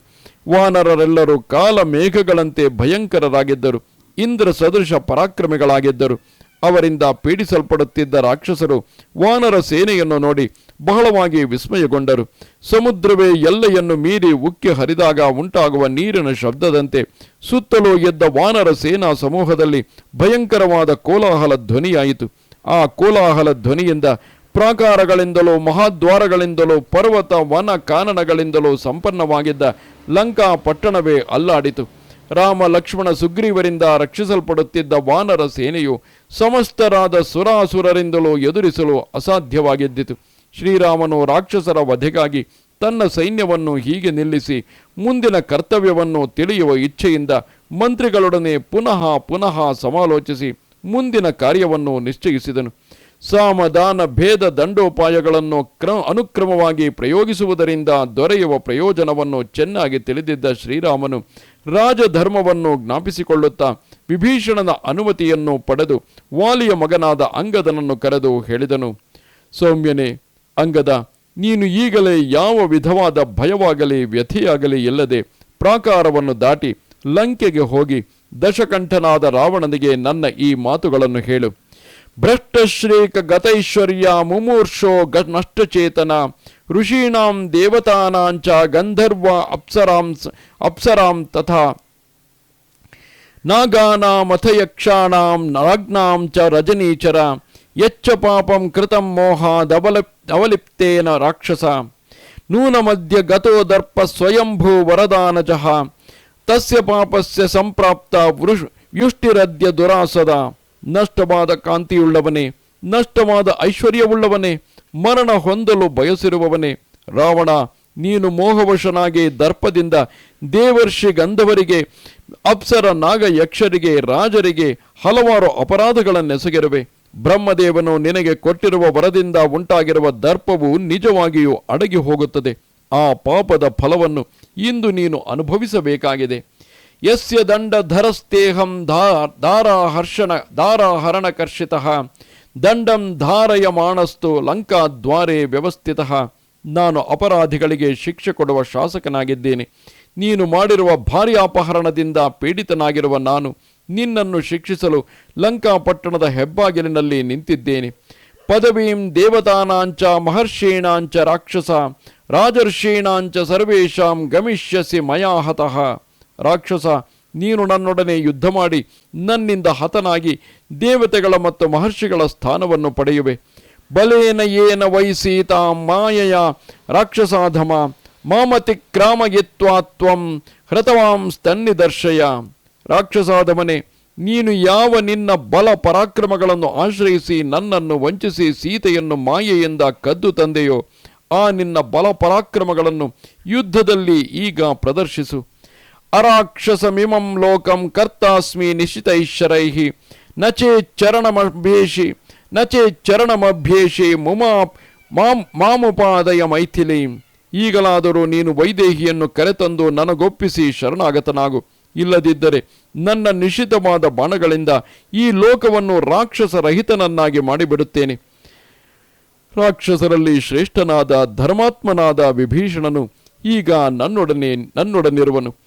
ವಾನರರೆಲ್ಲರೂ ಕಾಲ ಮೇಘಗಳಂತೆ ಭಯಂಕರರಾಗಿದ್ದರು. ಇಂದ್ರ ಸದೃಶ ಪರಾಕ್ರಮಿಗಳಾಗಿದ್ದರು. ಅವರಿಂದ ಪೀಡಿಸಲ್ಪಡುತ್ತಿದ್ದ ರಾಕ್ಷಸರು ವಾನರ ಸೇನೆಯನ್ನು ನೋಡಿ ಬಹಳವಾಗಿ ವಿಸ್ಮಯಗೊಂಡರು. ಸಮುದ್ರವೇ ಎಲ್ಲೆಯನ್ನು ಮೀರಿ ಉಕ್ಕಿ ಹರಿದಾಗ ಉಂಟಾಗುವ ನೀರಿನ ಶಬ್ದದಂತೆ ಸುತ್ತಲೂ ಎದ್ದ ವಾನರ ಸೇನಾ ಸಮೂಹದಲ್ಲಿ ಭಯಂಕರವಾದ ಕೋಲಾಹಲ ಧ್ವನಿಯಾಯಿತು. ಆ ಕೋಲಾಹಲ ಧ್ವನಿಯಿಂದ ಪ್ರಾಕಾರಗಳಿಂದಲೂ, ಮಹಾದ್ವಾರಗಳಿಂದಲೂ, ಪರ್ವತ ವನ ಕಾನನಗಳಿಂದಲೂ ಸಂಪನ್ನವಾಗಿದ್ದ ಲಂಕಾ ಪಟ್ಟಣವೇ ಅಲ್ಲಾಡಿತು. ರಾಮ, ಲಕ್ಷ್ಮಣ, ಸುಗ್ರೀವರಿಂದ ರಕ್ಷಿಸಲ್ಪಡುತ್ತಿದ್ದ ವಾನರ ಸೇನೆಯು ಸಮಸ್ತರಾದ ಸುರಾಸುರರಿಂದಲೂ ಎದುರಿಸಲು ಅಸಾಧ್ಯವಾಗಿದ್ದಿತು. ಶ್ರೀರಾಮನು ರಾಕ್ಷಸರ ವಧೆಗಾಗಿ ತನ್ನ ಸೈನ್ಯವನ್ನು ಹೀಗೆ ನಿಲ್ಲಿಸಿ ಮುಂದಿನ ಕರ್ತವ್ಯವನ್ನು ತಿಳಿಯುವ ಇಚ್ಛೆಯಿಂದ ಮಂತ್ರಿಗಳೊಡನೆ ಪುನಃ ಪುನಃ ಸಮಾಲೋಚಿಸಿ ಮುಂದಿನ ಕಾರ್ಯವನ್ನು ನಿಶ್ಚಯಿಸಿದನು. ಸಾಮದಾನ ಭೇದ ದಂಡೋಪಾಯಗಳನ್ನು ಕ್ರ ಅನುಕ್ರಮವಾಗಿ ಪ್ರಯೋಗಿಸುವುದರಿಂದ ದೊರೆಯುವ ಪ್ರಯೋಜನವನ್ನು ಚೆನ್ನಾಗಿ ತಿಳಿದಿದ್ದ ಶ್ರೀರಾಮನು ರಾಜಧರ್ಮವನ್ನು ಜ್ಞಾಪಿಸಿಕೊಳ್ಳುತ್ತಾ ವಿಭೀಷಣನ ಅನುಮತಿಯನ್ನು ಪಡೆದು ವಾಲಿಯ ಮಗನಾದ ಅಂಗದನನ್ನು ಕರೆದು ಹೇಳಿದನು, ಸೌಮ್ಯನೇ, ಅಂಗದ, ನೀನು ಈಗಲೇ ಯಾವ ವಿಧವಾದ ಭಯವಾಗಲಿ ವ್ಯಥೆಯಾಗಲಿ ಇಲ್ಲದೆ ಪ್ರಾಕಾರವನ್ನು ದಾಟಿ ಲಂಕೆಗೆ ಹೋಗಿ ದಶಕಂಠನಾದ ರಾವಣನಿಗೆ ನನ್ನ ಈ ಮಾತುಗಳನ್ನು ಹೇಳು. भ्रष्टश्रीक गतैश्वर्या मुमूर्षो नष्टचेतना ऋषीणां देवतानां च गन्धर्वा अप्सरां अप्सरां तथा। नागानामथ यक्षाणां नाग्नां च रजनीचर। यच्च पापं कृतं मोहादवलिप् राक्षस। नूनमद्य गतो दर्पस्वयम्भूवरदानजः तस्य पापस्य सम्प्राप्ता व्युष्टिरद्य दुरासदा। ನಷ್ಟವಾದ ಕಾಂತಿಯುಳ್ಳವನೇ, ನಷ್ಟವಾದ ಐಶ್ವರ್ಯವುಳ್ಳವನೇ, ಮರಣ ಹೊಂದಲು ಬಯಸಿರುವವನೇ, ರಾವಣ, ನೀನು ಮೋಹವಶನಾಗಿ ದರ್ಪದಿಂದ ದೇವರ್ಷಿ ಗಂಧವರಿಗೆ, ಅಪ್ಸರ ನಾಗ ಯಕ್ಷರಿಗೆ, ರಾಜರಿಗೆ ಹಲವಾರು ಅಪರಾಧಗಳನ್ನೆಸಗಿರುವೆ. ಬ್ರಹ್ಮದೇವನು ನಿನಗೆ ಕೊಟ್ಟಿರುವ ವರದಿಂದ ಉಂಟಾಗಿರುವ ದರ್ಪವು ನಿಜವಾಗಿಯೂ ಅಡಗಿ ಹೋಗುತ್ತದೆ ಆ ಪಾಪದ ಫಲವನ್ನು ಇಂದು ನೀನು ಅನುಭವಿಸಬೇಕಾಗಿದೆ. ಯಸ್ಯ ದಂಡ ಧರಸ್ತೇಹಂ ದಾರಾಹರ್ಷಣ ದಾರಾಹರಣಕರ್ಷಿತ ದಂಡಂ ಧಾರಯಮಾಣಸ್ತು ಲಂಕಾದ್ವಾರೆ ವ್ಯವಸ್ಥಿತ. ನಾನು ಅಪರಾಧಿಗಳಿಗೆ ಶಿಕ್ಷೆ ಕೊಡುವ ಶಾಸಕನಾಗಿದ್ದೇನೆ. ನೀನು ಮಾಡಿರುವ ಭಾರಿ ಅಪಹರಣದಿಂದ ಪೀಡಿತನಾಗಿರುವ ನಾನು ನಿನ್ನನ್ನು ಶಿಕ್ಷಿಸಲು ಲಂಕಾ ಪಟ್ಟಣದ ಹೆಬ್ಬಾಗಿಲಿನಲ್ಲಿ ನಿಂತಿದ್ದೇನೆ. ಪದವೀಂ ದೇವತಾನಾಂಚ ಮಹರ್ಷೀಣಾಂಚ ರಾಕ್ಷಸ ರಾಜರ್ಷೀಣಾಂಚ ಸರ್ವೇಷಾಂ ಗಮಿಷ್ಯಸಿ ಮಯಾ ಹತಃ ರಾಕ್ಷಸ, ನೀನು ನನ್ನೊಡನೆ ಯುದ್ಧ ಮಾಡಿ ನನ್ನಿಂದ ಹತನಾಗಿ ದೇವತೆಗಳ ಮತ್ತು ಮಹರ್ಷಿಗಳ ಸ್ಥಾನವನ್ನು ಪಡೆಯುವೆ. ಬಲೇನ ಏನ ವೈಸೀತಾ ಮಾಯಯ ರಾಕ್ಷಸಾಧಮ ಮಾಮತಿಕ್ರಾಮಯಿತ್ವಾ ತ್ವಂ ಹೃತವಾಂ ಸ್ತನ್ನಿದರ್ಶಯ. ರಾಕ್ಷಸಾಧಮನೆ, ನೀನು ಯಾವ ನಿನ್ನ ಬಲ ಪರಾಕ್ರಮಗಳನ್ನು ಆಶ್ರಯಿಸಿ ನನ್ನನ್ನು ವಂಚಿಸಿ ಸೀತೆಯನ್ನು ಮಾಯೆಯಿಂದ ಕದ್ದು ತಂದೆಯೋ, ಆ ನಿನ್ನ ಬಲ ಪರಾಕ್ರಮಗಳನ್ನು ಯುದ್ಧದಲ್ಲಿ ಈಗ ಪ್ರದರ್ಶಿಸು. ಅರಾಕ್ಷಸಮಿಮಂ ಲೋಕಂ ಕರ್ತಾಸ್ಮಿ ನಿಶ್ಚಿತೈಶ್ವರೈ ನಚೇ ಚರಣಮಭ್ಯೇಷಿ ನಚೇ ಚರಣಮಭ್ಯೇಷಿ ಮುಮಾ ಮಾಂ ಮಾಮುಪಾದಯ ಮೈಥಿಲಿ ಈಗಲಾದರೂ ನೀನು ವೈದೇಹಿಯನ್ನು ಕರೆತಂದು ನನಗೊಪ್ಪಿಸಿ ಶರಣಾಗತನಾಗು. ಇಲ್ಲದಿದ್ದರೆ ನನ್ನ ನಿಶ್ಚಿತವಾದ ಬಾಣಗಳಿಂದ ಈ ಲೋಕವನ್ನು ರಾಕ್ಷಸರಹಿತನನ್ನಾಗಿ ಮಾಡಿಬಿಡುತ್ತೇನೆ. ರಾಕ್ಷಸರಲ್ಲಿ ಶ್ರೇಷ್ಠನಾದ ಧರ್ಮಾತ್ಮನಾದ ವಿಭೀಷಣನು ಈಗ ನನ್ನೊಡನೆ ನನ್ನೊಡನಿರುವನು.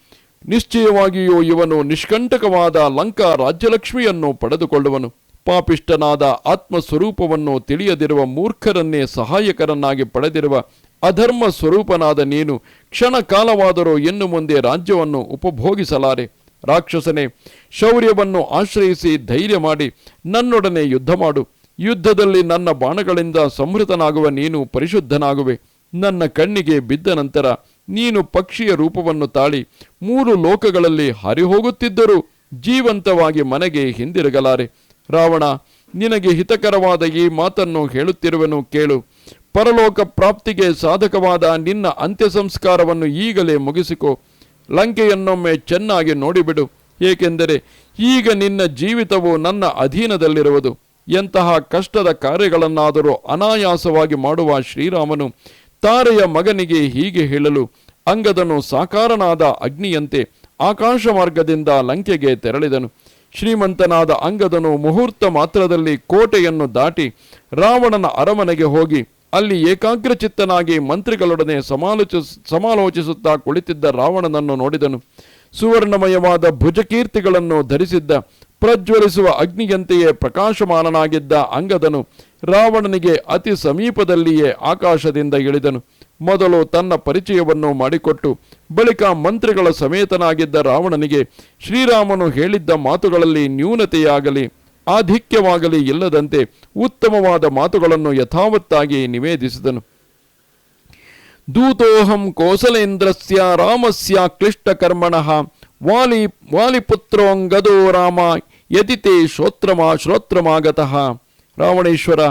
ನಿಶ್ಚಯವಾಗಿಯೂ ಇವನು ನಿಷ್ಕಂಟಕವಾದ ಲಂಕಾ ರಾಜ್ಯಲಕ್ಷ್ಮಿಯನ್ನು ಪಡೆದುಕೊಳ್ಳುವನು. ಪಾಪಿಷ್ಟನಾದ ಆತ್ಮಸ್ವರೂಪವನ್ನು ತಿಳಿಯದಿರುವ ಮೂರ್ಖರನ್ನೇ ಸಹಾಯಕರನ್ನಾಗಿ ಪಡೆದಿರುವ ಅಧರ್ಮ ಸ್ವರೂಪನಾದ ನೀನು ಕ್ಷಣ ಕಾಲವಾದರೂ ಇನ್ನು ಮುಂದೆ ರಾಜ್ಯವನ್ನು ಉಪಭೋಗಿಸಲಾರೆ. ರಾಕ್ಷಸನೇ, ಶೌರ್ಯವನ್ನು ಆಶ್ರಯಿಸಿ ಧೈರ್ಯ ಮಾಡಿ ನನ್ನೊಡನೆ ಯುದ್ಧ ಮಾಡು. ಯುದ್ಧದಲ್ಲಿ ನನ್ನ ಬಾಣಗಳಿಂದ ಸಮೃತನಾಗುವ ನೀನು ಪರಿಶುದ್ಧನಾಗುವೆ. ನನ್ನ ಕಣ್ಣಿಗೆ ಬಿದ್ದ ನಂತರ ನೀನು ಪಕ್ಷಿಯ ರೂಪವನ್ನು ತಾಳಿ ಮೂರು ಲೋಕಗಳಲ್ಲಿ ಹರಿಹೋಗುತ್ತಿದ್ದರೂ ಜೀವಂತವಾಗಿ ಮನೆಗೆ ಹಿಂದಿರುಗಲಾರೆ. ರಾವಣ, ನಿನಗೆ ಹಿತಕರವಾದ ಈ ಮಾತನ್ನು ಹೇಳುತ್ತಿರುವೆನು ಕೇಳು. ಪರಲೋಕ ಪ್ರಾಪ್ತಿಗೆ ಸಾಧಕವಾದ ನಿನ್ನ ಅಂತ್ಯ ಸಂಸ್ಕಾರವನ್ನು ಈಗಲೇ ಮುಗಿಸಿಕೊ. ಲಂಕೆಯನ್ನೊಮ್ಮೆ ಚೆನ್ನಾಗಿ ನೋಡಿಬಿಡು. ಏಕೆಂದರೆ ಈಗ ನಿನ್ನ ಜೀವಿತವು ನನ್ನ ಅಧೀನದಲ್ಲಿರುವುದು. ಎಂತಹ ಕಷ್ಟದ ಕಾರ್ಯಗಳನ್ನಾದರೂ ಅನಾಯಾಸವಾಗಿ ಮಾಡುವ ಶ್ರೀರಾಮನು ತಾರೆಯ ಮಗನಿಗೆ ಹೀಗೆ ಹೇಳಲು, ಅಂಗದನು ಸಾಕಾರನಾದ ಅಗ್ನಿಯಂತೆ ಆಕಾಶ ಮಾರ್ಗದಿಂದ ಲಂಕೆಗೆ ತೆರಳಿದನು. ಶ್ರೀಮಂತನಾದ ಅಂಗದನು ಮುಹೂರ್ತ ಮಾತ್ರದಲ್ಲಿ ಕೋಟೆಯನ್ನು ದಾಟಿ ರಾವಣನ ಅರಮನೆಗೆ ಹೋಗಿ, ಅಲ್ಲಿ ಏಕಾಗ್ರಚಿತ್ತನಾಗಿ ಮಂತ್ರಿಗಳೊಡನೆ ಸಮಾಲೋಚಿಸ ಸಮಾಲೋಚಿಸುತ್ತಾ ಕುಳಿತಿದ್ದ ರಾವಣನನ್ನು ನೋಡಿದನು. ಸುವರ್ಣಮಯವಾದ ಭುಜಕೀರ್ತಿಗಳನ್ನು ಧರಿಸಿದ್ದ, ಪ್ರಜ್ವಲಿಸುವ ಅಗ್ನಿಯಂತೆಯೇ ಪ್ರಕಾಶಮಾನನಾಗಿದ್ದ ಅಂಗದನು ರಾವಣನಿಗೆ ಅತಿ ಸಮೀಪದಲ್ಲಿಯೇ ಆಕಾಶದಿಂದ ಇಳಿದನು. ಮೊದಲು ತನ್ನ ಪರಿಚಯವನ್ನು ಮಾಡಿಕೊಟ್ಟು, ಬಳಿಕ ಮಂತ್ರಿಗಳ ಸಮೇತನಾಗಿದ್ದ ರಾವಣನಿಗೆ ಶ್ರೀರಾಮನು ಹೇಳಿದ್ದ ಮಾತುಗಳಲ್ಲಿ ನ್ಯೂನತೆಯಾಗಲಿ, ಆಧಿಕ್ಯವಾಗಲಿ ಇಲ್ಲದಂತೆ ಉತ್ತಮವಾದ ಮಾತುಗಳನ್ನು ಯಥಾವತ್ತಾಗಿ ನಿವೇದಿಸಿದನು. ದೂತೋಹಂ ಕೋಸಲೇಂದ್ರಸ್ಯ ರಾಮಸ್ಯ ಕ್ಲಿಷ್ಟಕರ್ಮಣಃ, ವಾಲಿ, ವಾಲಿಪುತ್ರೋಂಗದೋ ರಾಮ, ಯದಿತೇ ಶ್ರೋತ್ರಮಾ, ಶ್ರೋತ್ರಮಾಗತಃ. ರಾವಣೇಶ್ವರ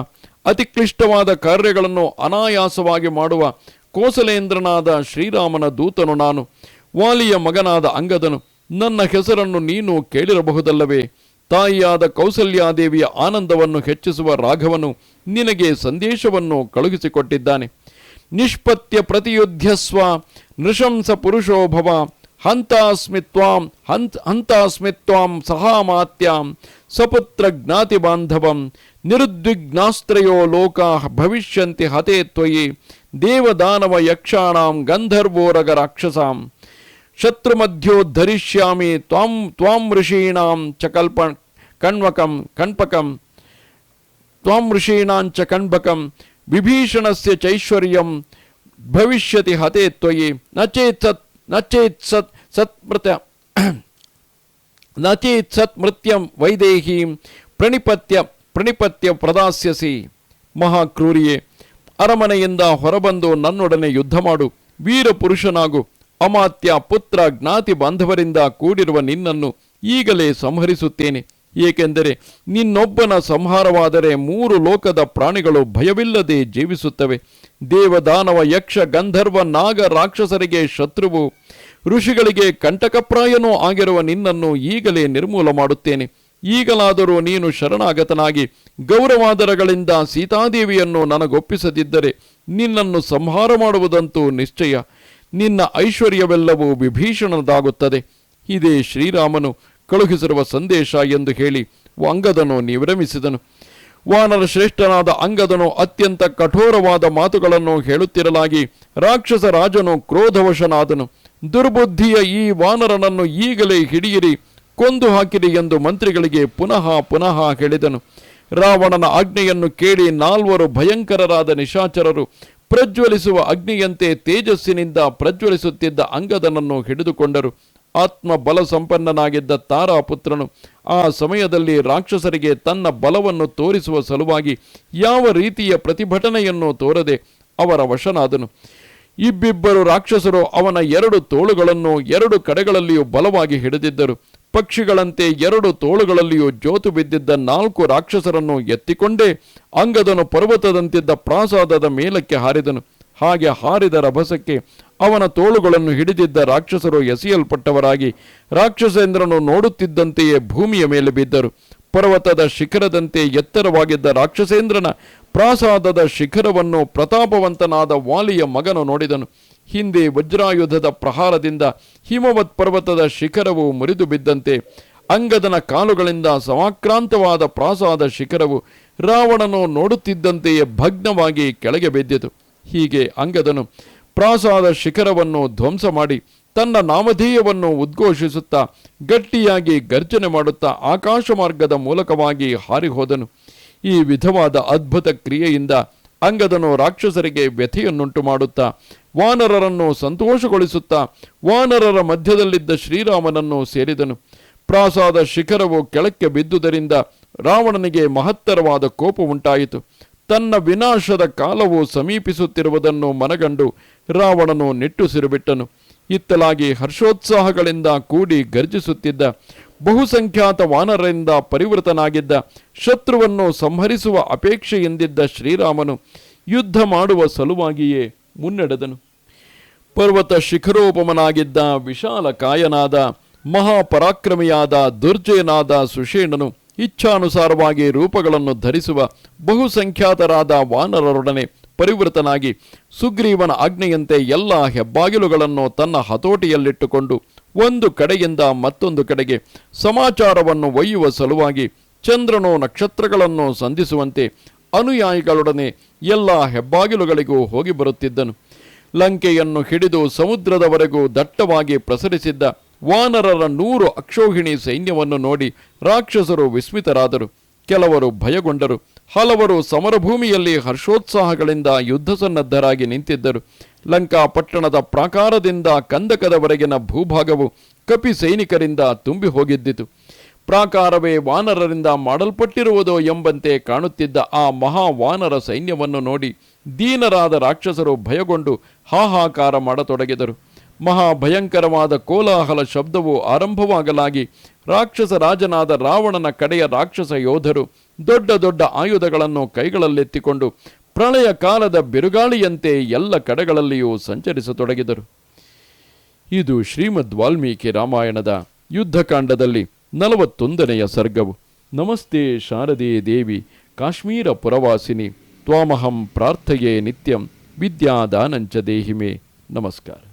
ಅತಿ ಕ್ಲಿಷ್ಟವಾದ ಕಾರ್ಯಗಳನ್ನು ಅನಾಯಾಸವಾಗಿ ಮಾಡುವ ಕೋಸಲೇಂದ್ರನಾದ ಶ್ರೀರಾಮನ ದೂತನು ನಾನು. ವಾಲಿಯ ಮಗನಾದ ಅಂಗದನು, ನನ್ನ ಹೆಸರನ್ನು ನೀನು ಕೇಳಿರಬಹುದಲ್ಲವೇ? ತಾಯಿಯಾದ ಕೌಸಲ್ಯಾದೇವಿಯ ಆನಂದವನ್ನು ಹೆಚ್ಚಿಸುವ ರಾಘವನು ನಿನಗೆ ಸಂದೇಶವನ್ನು ಕಳುಹಿಸಿಕೊಟ್ಟಿದ್ದಾನೆ. ನಿಷ್ಪತ್ಯ ಪ್ರತಿಯುದ್ಧಸ್ವ ನೃಶಂಸ ಪುರುಷೋಭವ ಹಂತಾಸ್ಮಿತ್ವಾಂ ಹಂತ ತ್ವಾಂ, ಹಂತ್ ಹಂತಾಸ್ಮಿ ತ್ವಾಂ सपुत्र ज्ञाति बांधव निरुद्विघ्नास्त्रो लोका भविष्य हते त्वयि देवदानव यक्षाणाम गंधर्वोरग राक्षसा शत्रुमध्यो धरिष्यामि त्वं त्वं ऋषीणां च कल्प कण्वकं, कण्पकं, त्वं ऋषीणां च कण्पकं विभीषणस्य चैश्वर्यं भविष्यति हते त्वयि। न चेत् सत्, न चेत् सत् सत्प्रत्य ಚೇತ್ ಸತ್ ಮೃತ್ಯಂ ವೈದೇಹೀಂ ಪ್ರಣಿಪತ್ಯ ಪ್ರಣಿಪತ್ಯ ಪ್ರದಾಸ್ಯಸಿ. ಮಹಾಕ್ರೂರಿಯೇ, ಅರಮನೆಯಿಂದ ಹೊರಬಂದು ನನ್ನೊಡನೆ ಯುದ್ಧ ಮಾಡು. ವೀರ ಪುರುಷನಾಗು. ಅಮಾತ್ಯ ಪುತ್ರ ಜ್ಞಾತಿ ಬಾಂಧವರಿಂದ ಕೂಡಿರುವ ನಿನ್ನನ್ನು ಈಗಲೇ ಸಂಹರಿಸುತ್ತೇನೆ. ಏಕೆಂದರೆ ನಿನ್ನೊಬ್ಬನ ಸಂಹಾರವಾದರೆ ಮೂರು ಲೋಕದ ಪ್ರಾಣಿಗಳು ಭಯವಿಲ್ಲದೆ ಜೀವಿಸುತ್ತವೆ. ದೇವದಾನವ ಯಕ್ಷ ಗಂಧರ್ವ ನಾಗ ರಾಕ್ಷಸರಿಗೆ ಶತ್ರುವು. ಋಷಿಗಳಿಗೆ ಕಂಟಕಪ್ರಾಯನೂ ಆಗಿರುವ ನಿನ್ನನ್ನು ಈಗಲೇ ನಿರ್ಮೂಲ ಮಾಡುತ್ತೇನೆ. ಈಗಲಾದರೂ ನೀನು ಶರಣಾಗತನಾಗಿ ಗೌರವಾದರಗಳಿಂದ ಸೀತಾದೇವಿಯನ್ನು ನನಗೊಪ್ಪಿಸದಿದ್ದರೆ ನಿನ್ನನ್ನು ಸಂಹಾರ ಮಾಡುವುದಂತೂ ನಿಶ್ಚಯ. ನಿನ್ನ ಐಶ್ವರ್ಯವೆಲ್ಲವೂ ವಿಭೀಷಣದಾಗುತ್ತದೆ ಇದೇ ಶ್ರೀರಾಮನು ಕಳುಹಿಸಿರುವ ಸಂದೇಶ ಎಂದು ಹೇಳಿ ಅಂಗದನು ನಿವಿರಮಿಸಿದನು ವಾನರ ಶ್ರೇಷ್ಠನಾದ ಅಂಗದನು ಅತ್ಯಂತ ಕಠೋರವಾದ ಮಾತುಗಳನ್ನು ಹೇಳುತ್ತಿರಲಾಗಿ ರಾಕ್ಷಸ ರಾಜನು ಕ್ರೋಧವಶನಾದನು. ದುರ್ಬುದ್ಧಿಯ ಈ ವಾನರನನ್ನು ಈಗಲೇ ಹಿಡಿಯಿರಿ, ಕೊಂದು ಹಾಕಿರಿ ಎಂದು ಮಂತ್ರಿಗಳಿಗೆ ಪುನಃ ಪುನಃ ಹೇಳಿದನು. ರಾವಣನ ಆಜ್ಞೆಯನ್ನು ಕೇಳಿ ನಾಲ್ವರು ಭಯಂಕರರಾದ ನಿಶಾಚರರು ಪ್ರಜ್ವಲಿಸುವ ಅಗ್ನಿಯಂತೆ ತೇಜಸ್ಸಿನಿಂದ ಪ್ರಜ್ವಲಿಸುತ್ತಿದ್ದ ಅಂಗದನನ್ನು ಹಿಡಿದುಕೊಂಡರು. ಆತ್ಮ ಬಲ ಸಂಪನ್ನನಾಗಿದ್ದ ತಾರಾಪುತ್ರನು ಆ ಸಮಯದಲ್ಲಿ ರಾಕ್ಷಸರಿಗೆ ತನ್ನ ಬಲವನ್ನು ತೋರಿಸುವ ಸಲುವಾಗಿ ಯಾವ ರೀತಿಯ ಪ್ರತಿಭಟನೆಯನ್ನು ತೋರದೆ ಅವರ ವಶನಾದನು. ಇಬ್ಬಿಬ್ಬರು ರಾಕ್ಷಸರು ಅವನ ಎರಡು ತೋಳುಗಳನ್ನು ಎರಡು ಕಡೆಗಳಲ್ಲಿಯೂ ಬಲವಾಗಿ ಹಿಡಿದಿದ್ದರು. ಪಕ್ಷಿಗಳಂತೆ ಎರಡು ತೋಳುಗಳಲ್ಲಿಯೂ ಜೋತು ಬಿದ್ದಿದ್ದ ನಾಲ್ಕು ರಾಕ್ಷಸರನ್ನು ಎತ್ತಿಕೊಂಡೇ ಅಂಗದನು ಪರ್ವತದಂತಿದ್ದ ಪ್ರಾಸಾದದ ಮೇಲಕ್ಕೆ ಹಾರಿದನು. ಹಾಗೆ ಹಾರಿದ ರಭಸಕ್ಕೆ ಅವನ ತೋಳುಗಳನ್ನು ಹಿಡಿದಿದ್ದ ರಾಕ್ಷಸರು ಎಸೆಯಲ್ಪಟ್ಟವರಾಗಿ ರಾಕ್ಷಸೇಂದ್ರನು ನೋಡುತ್ತಿದ್ದಂತೆಯೇ ಭೂಮಿಯ ಮೇಲೆ ಬಿದ್ದರು. ಪರ್ವತದ ಶಿಖರದಂತೆ ಎತ್ತರವಾಗಿದ್ದ ರಾಕ್ಷಸೇಂದ್ರನ ಪ್ರಾಸಾದದ ಶಿಖರವನ್ನು ಪ್ರತಾಪವಂತನಾದ ವಾಲಿಯ ಮಗನು ನೋಡಿದನು. ಹಿಂದೆ ವಜ್ರಾಯುಧದ ಪ್ರಹಾರದಿಂದ ಹಿಮವತ್ ಪರ್ವತದ ಶಿಖರವು ಮುರಿದು ಬಿದ್ದಂತೆ, ಅಂಗದನ ಕಾಲುಗಳಿಂದ ಸಮಾಕ್ರಾಂತವಾದ ಪ್ರಾಸಾದ ಶಿಖರವು ರಾವಣನು ನೋಡುತ್ತಿದ್ದಂತೆಯೇ ಭಗ್ನವಾಗಿ ಕೆಳಗೆ ಬಿದ್ದಿತು. ಹೀಗೆ ಅಂಗದನು ಪ್ರಾಸಾದ ಶಿಖರವನ್ನು ಧ್ವಂಸ ಮಾಡಿ ತನ್ನ ನಾಮಧೇಯವನ್ನು ಉದ್ಘೋಷಿಸುತ್ತಾ ಗಟ್ಟಿಯಾಗಿ ಗರ್ಜನೆ ಮಾಡುತ್ತಾ ಆಕಾಶ ಮಾರ್ಗದ ಮೂಲಕವಾಗಿ ಹಾರಿಹೋದನು. ಈ ವಿಧವಾದ ಅದ್ಭುತ ಕ್ರಿಯೆಯಿಂದ ಅಂಗದನು ರಾಕ್ಷಸರಿಗೆ ವ್ಯಥೆಯನ್ನುಂಟು ಮಾಡುತ್ತಾ, ವಾನರರನ್ನು ಸಂತೋಷಗೊಳಿಸುತ್ತಾ, ವಾನರರ ಮಧ್ಯದಲ್ಲಿದ್ದ ಶ್ರೀರಾಮನನ್ನು ಸೇರಿದನು. ಪ್ರಾಸಾದ ಶಿಖರವು ಕೆಳಕ್ಕೆ ಬಿದ್ದುದರಿಂದ ರಾವಣನಿಗೆ ಮಹತ್ತರವಾದ ಕೋಪ ಉಂಟಾಯಿತು. ತನ್ನ ವಿನಾಶದ ಕಾಲವು ಸಮೀಪಿಸುತ್ತಿರುವುದನ್ನು ಮನಗಂಡು ರಾವಣನು ನಿಟ್ಟುಸಿರುಬಿಟ್ಟನು ಇತ್ತಲಾಗಿ ಹರ್ಷೋತ್ಸಾಹಗಳಿಂದ ಕೂಡಿ ಗರ್ಜಿಸುತ್ತಿದ್ದ ಬಹುಸಂಖ್ಯಾತ ವಾನರರಿಂದ ಪರಿವೃತನಾಗಿದ್ದ ಶತ್ರುವನ್ನು ಸಂಹರಿಸುವ ಅಪೇಕ್ಷೆಯಿಂದಿದ್ದ ಶ್ರೀರಾಮನು ಯುದ್ಧ ಮಾಡುವ ಸಲುವಾಗಿಯೇ ಮುನ್ನಡೆದನು. ಪರ್ವತ ಶಿಖರೋಪಮನಾಗಿದ್ದ ವಿಶಾಲ ಕಾಯನಾದ ಮಹಾಪರಾಕ್ರಮಿಯಾದ ದುರ್ಜಯನಾದ ಸುಷೇಣನು ಇಚ್ಛಾನುಸಾರವಾಗಿ ರೂಪಗಳನ್ನು ಧರಿಸುವ ಬಹುಸಂಖ್ಯಾತರಾದ ವಾನರರೊಡನೆ ಪರಿವೃತನಾಗಿ ಸುಗ್ರೀವನ ಆಜ್ಞೆಯಂತೆ ಎಲ್ಲ ಹೆಬ್ಬಾಗಿಲುಗಳನ್ನು ತನ್ನ ಹತೋಟಿಯಲ್ಲಿಟ್ಟುಕೊಂಡು ಒಂದು ಕಡೆಯಿಂದ ಮತ್ತೊಂದು ಕಡೆಗೆ ಸಮಾಚಾರವನ್ನು ಒಯ್ಯುವ ಸಲುವಾಗಿ ಚಂದ್ರನು ನಕ್ಷತ್ರಗಳನ್ನು ಸಂಧಿಸುವಂತೆ ಅನುಯಾಯಿಗಳೊಡನೆ ಎಲ್ಲ ಹೆಬ್ಬಾಗಿಲುಗಳಿಗೂ ಹೋಗಿ ಬರುತ್ತಿದ್ದನು. ಲಂಕೆಯನ್ನು ಹಿಡಿದು ಸಮುದ್ರದವರೆಗೂ ದಟ್ಟವಾಗಿ ಪ್ರಸರಿಸಿದ್ದ ವಾನರರ ನೂರು ಅಕ್ಷೋಹಿಣಿ ಸೈನ್ಯವನ್ನು ನೋಡಿ ರಾಕ್ಷಸರು ವಿಸ್ಮಿತರಾದರು. ಕೆಲವರು ಭಯಗೊಂಡರು. ಹಲವರು ಸಮರಭೂಮಿಯಲ್ಲಿ ಹರ್ಷೋತ್ಸಾಹಗಳಿಂದ ಯುದ್ಧ ಸನ್ನದ್ಧರಾಗಿ ನಿಂತಿದ್ದರು. ಲಂಕಾ ಪಟ್ಟಣದ ಪ್ರಾಕಾರದಿಂದ ಕಂದಕದವರೆಗಿನ ಭೂಭಾಗವು ಕಪಿ ಸೈನಿಕರಿಂದ ತುಂಬಿ ಹೋಗಿದ್ದಿತು. ಪ್ರಾಕಾರವೇ ವಾನರರಿಂದ ಮಾಡಲ್ಪಟ್ಟಿರುವುದೋ ಎಂಬಂತೆ ಕಾಣುತ್ತಿದ್ದ ಆ ಮಹಾ ವಾನರ ಸೈನ್ಯವನ್ನು ನೋಡಿ ದೀನರಾದ ರಾಕ್ಷಸರು ಭಯಗೊಂಡು ಹಾಹಾಕಾರ ಮಾಡತೊಡಗಿದರು. ಮಹಾಭಯಂಕರವಾದ ಕೋಲಾಹಲ ಶಬ್ದವು ಆರಂಭವಾಗಲಾಗಿ ರಾಕ್ಷಸ ರಾಜನಾದ ರಾವಣನ ಕಡೆಯ ರಾಕ್ಷಸ ಯೋಧರು ದೊಡ್ಡ ದೊಡ್ಡ ಆಯುಧಗಳನ್ನು ಕೈಗಳಲ್ಲೆತ್ತಿಕೊಂಡು ಪ್ರಳಯ ಕಾಲದ ಬಿರುಗಾಳಿಯಂತೆ ಎಲ್ಲ ಕಡೆಗಳಲ್ಲಿಯೂ ಸಂಚರಿಸತೊಡಗಿದರು. ಇದು ಶ್ರೀಮದ್ ವಾಲ್ಮೀಕಿ ರಾಮಾಯಣದ ಯುದ್ಧಕಾಂಡದಲ್ಲಿ ನಲವತ್ತೊಂದನೆಯ ಸರ್ಗವು. ನಮಸ್ತೆ ಶಾರದೆ ದೇವಿ, ಕಾಶ್ಮೀರ ಪುರವಾಸಿನಿ, ತ್ವಾಮಹಂ ಪ್ರಾರ್ಥಯೇ ನಿತ್ಯಂ, ವಿದ್ಯಾದಾನಂಚ ದೇಹಿಮೆ. ನಮಸ್ಕಾರ.